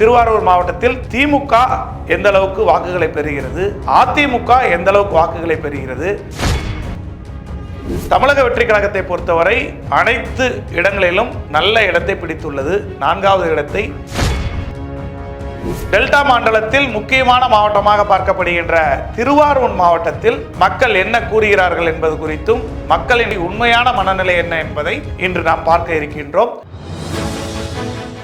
திருவாரூர் மாவட்டத்தில் திமுக எந்த அளவுக்கு வாக்குகளை பெறுகிறது? அதிமுக எந்த அளவுக்கு வாக்குகளை பெறுகிறது? தமிழக வெற்றி கழகத்தை பொறுத்தவரை அனைத்து இடங்களிலும் நல்ல இடத்தை பிடித்துள்ளது. நான்காவது இடத்தை டெல்டா மண்டலத்தில் முக்கியமான மாவட்டமாக பார்க்கப்படுகின்ற திருவாரூர் மாவட்டத்தில் மக்கள் என்ன கூறுகிறார்கள் என்பது குறித்தும் மக்களின் உண்மையான மனநிலை என்ன என்பதை இன்று நாம் பார்க்க இருக்கின்றோம்.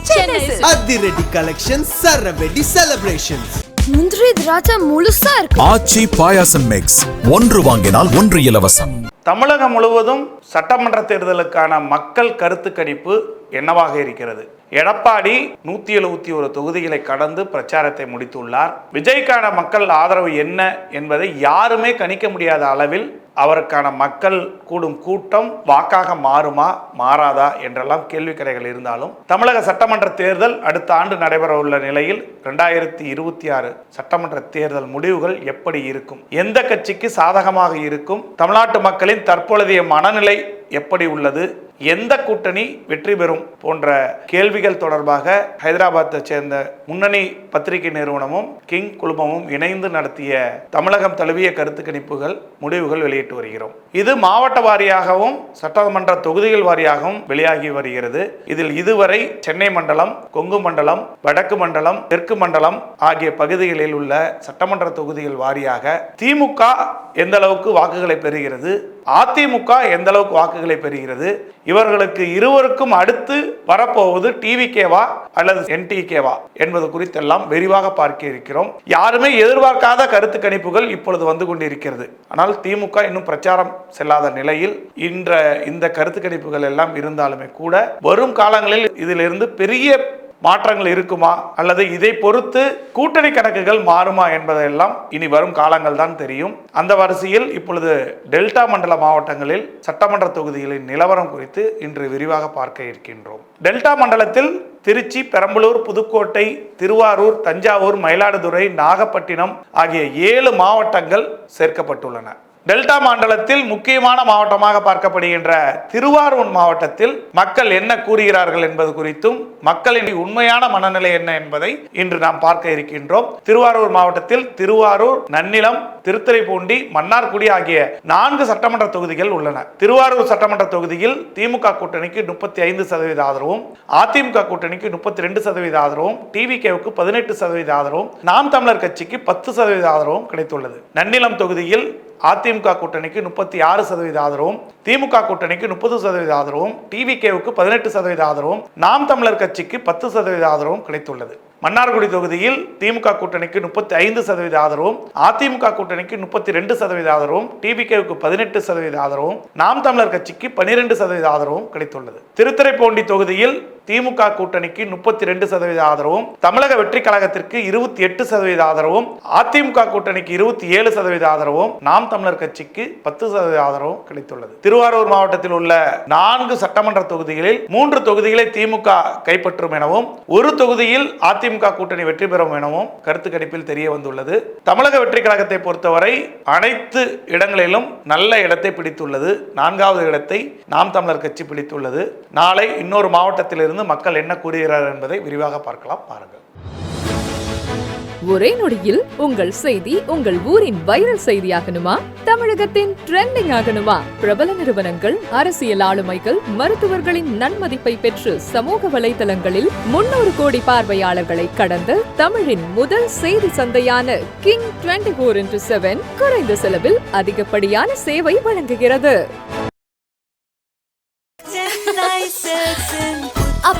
அதிரடி கலெக்ஷன் சரவெடி செலிப்ரேஷன்ஸ் முந்திரி திராட்சை முழுசா இருக்கு. ஆச்சி பாயாசம் மிக்ஸ் ஒன்று வாங்கினால் ஒன்று இலவசம். தமிழகம் முழுவதும் சட்டமன்ற தேர்தலுக்கான மக்கள் கருத்து கணிப்பு என்னவாக இருக்கிறது? எடப்பாடி நூத்தி எழுபத்தி ஒரு தொகுதிகளை கடந்து பிரச்சாரத்தை முடித்துள்ளார். விஜய்க்கான மக்கள் ஆதரவு என்ன என்பதை யாருமே கணிக்க முடியாத அளவில் அவருக்கான மக்கள் கூடும் கூட்டம் வாக்காக மாறுமா மாறாதா என்றெல்லாம் கேள்விக்கரைகள் இருந்தாலும் தமிழக சட்டமன்ற தேர்தல் அடுத்த ஆண்டு நடைபெற உள்ள நிலையில் ரெண்டாயிரத்தி இருபத்தி ஆறு சட்டமன்ற தேர்தல் முடிவுகள் எப்படி இருக்கும்? எந்த கட்சிக்கு சாதகமாக இருக்கும்? தமிழ்நாட்டு மக்களின் தற்பொழுதைய மனநிலை எப்படி உள்ளது? எந்த கூட்டணி வெற்றி பெறும் போன்ற கேள்விகள் தொடர்பாக ஹைதராபாத்தை சேர்ந்த முன்னணி பத்திரிகை நிறுவனமும் கிங் குழுமமும் இணைந்து நடத்திய தமிழகம் தழுவிய கருத்து கணிப்புகள் முடிவுகள் வெளியிட்டு வருகிறோம். இது மாவட்ட வாரியாகவும் சட்டமன்ற தொகுதிகள் வாரியாகவும் வெளியாகி வருகிறது. இதில் இதுவரை சென்னை மண்டலம் கொங்கு மண்டலம் வடக்கு மண்டலம் தெற்கு மண்டலம் ஆகிய பகுதிகளில் உள்ள சட்டமன்ற தொகுதிகள் வாரியாக திமுக எந்த அளவுக்கு வாக்குகளை பெறுகிறது அதிமுக எந்த அளவுக்கு வாக்குகளை பெறுகிறது? இவர்களுக்கு இருவருக்கும் அடுத்து வரப்போவது டிவிகேவா அல்லது என்டிகேவா என்பது குறித்தெல்லாம் விரிவாக பார்க்க இருக்கிறோம். யாருமே எதிர்பார்க்காத கருத்து கணிப்புகள் இப்பொழுது வந்து கொண்டிருக்கிறது. ஆனால் திமுக இன்னும் பிரச்சாரம் செல்லாத நிலையில் இன்ற இந்த கருத்து கணிப்புகள் எல்லாம் இருந்தாலுமே கூட வரும் காலங்களில் இதிலிருந்து பெரிய மாற்றங்கள் இருக்குமா? அல்லது இதை பொறுத்து கூட்டணி கணக்குகள் மாறுமா என்பதெல்லாம் இனி வரும் காலங்கள் தான் தெரியும். அந்த வரிசையில் இப்பொழுது டெல்டா மண்டல மாவட்டங்களில் சட்டமன்ற தொகுதிகளின் நிலவரம் குறித்து இன்று விரிவாக பார்க்க இருக்கின்றோம். டெல்டா மண்டலத்தில் திருச்சி பெரம்பலூர் புதுக்கோட்டை திருவாரூர் தஞ்சாவூர் மயிலாடுதுறை நாகப்பட்டினம் ஆகிய ஏழு மாவட்டங்கள் சேர்க்கப்பட்டுள்ளன. டெல்டா மண்டலத்தில் முக்கியமான மாவட்டமாக பார்க்கப்படுகின்ற திருவாரூர் மாவட்டத்தில் மக்கள் என்ன கூறுகிறார்கள் என்பது குறித்தும் மக்களின் உண்மையான மனநிலை என்ன என்பதை இன்று நாம் பார்க்க இருக்கின்றோம். திருவாரூர் மாவட்டத்தில் திருவாரூர் நன்னிலம் திருத்துறைப்பூண்டி மன்னார்குடி ஆகிய நான்கு சட்டமன்ற தொகுதிகள் உள்ளன. திருவாரூர் சட்டமன்ற தொகுதியில் திமுக கூட்டணிக்கு முப்பத்தி ஐந்து சதவீத ஆதரவும் அதிமுக கூட்டணிக்கு முப்பத்தி ரெண்டு சதவீத ஆதரவும் டிவிகேவுக்கு பதினெட்டு சதவீத ஆதரவும் நாம் தமிழர் கட்சிக்கு பத்து சதவீத ஆதரவும் கிடைத்துள்ளது. நன்னிலம் தொகுதியில் அதிமுக கூட்டணிக்கு முப்பத்தி ஆறு சதவீத ஆதரவும் திமுக கூட்டணிக்கு முப்பது சதவீத ஆதரவும் டிவிகேவுக்கு பதினெட்டு சதவீத ஆதரவும் நாம் தமிழர் கட்சிக்கு பத்து சதவீத ஆதரவும் கிடைத்துள்ளது. மன்னார்குடி தொகுதியில் திமுக கூட்டணிக்கு முப்பத்தி ஐந்து சதவீத ஆதரவும் அதிமுக கூட்டணிக்கு முப்பத்தி ரெண்டு சதவீத ஆதரவும் டிவிகேவுக்கு பதினெட்டு சதவீத ஆதரவும் நாம் தமிழர் கட்சிக்கு பனிரெண்டு சதவீத ஆதரவும் கிடைத்துள்ளது. திருத்துறைப்பூண்டி தொகுதியில் திமுக கூட்டணிக்கு முப்பத்தி ரெண்டு சதவீத ஆதரவும் தமிழக வெற்றி கழகத்திற்கு இருபத்தி எட்டு சதவீத ஆதரவும் அதிமுக கூட்டணிக்கு இருபத்தி ஏழு சதவீத ஆதரவும் நாம் தமிழர் கட்சிக்கு பத்து சதவீத ஆதரவும் கிடைத்துள்ளது. திருவாரூர் மாவட்டத்தில் உள்ள நான்கு சட்டமன்ற தொகுதிகளில் மூன்று தொகுதிகளை திமுக கைப்பற்றும் எனவும் ஒரு தொகுதியில் அதிமுக கூட்டணி வெற்றி பெறும் எனவும் கருத்து கணிப்பில் தெரிய வந்துள்ளது. தமிழக வெற்றி கழகத்தை பொறுத்தவரை அனைத்து இடங்களிலும் நல்ல இடத்தை பிடித்துள்ளது. நான்காவது இடத்தை நாம் தமிழர் கட்சி பிடித்துள்ளது. நாளை இன்னொரு மாவட்டத்தில் இருந்து மக்கள் என்ன கூறுகிறார் என்பதை விரிவாக பார்க்கலாம். பாருங்கள். ஒரே நொடியில் உங்கள் செய்தி உங்கள் ஊரின் வைரல் செய்தியாகணுமா? தமிழகத்தின் ட்ரெண்டிங் ஆகணுமா? பிரபல நிறுவனங்கள் அரசியல் ஆளுமைகள் மருத்துவர்களின் நன்மதிப்பை பெற்று சமூக வலைதளங்களில் முன்னூறு கோடி பார்வையாளர்களை கடந்து தமிழின் முதல் செய்தி சந்தையான king twenty four into seven குறைந்த செலவில் அதிகப்படியான சேவை வழங்குகிறது.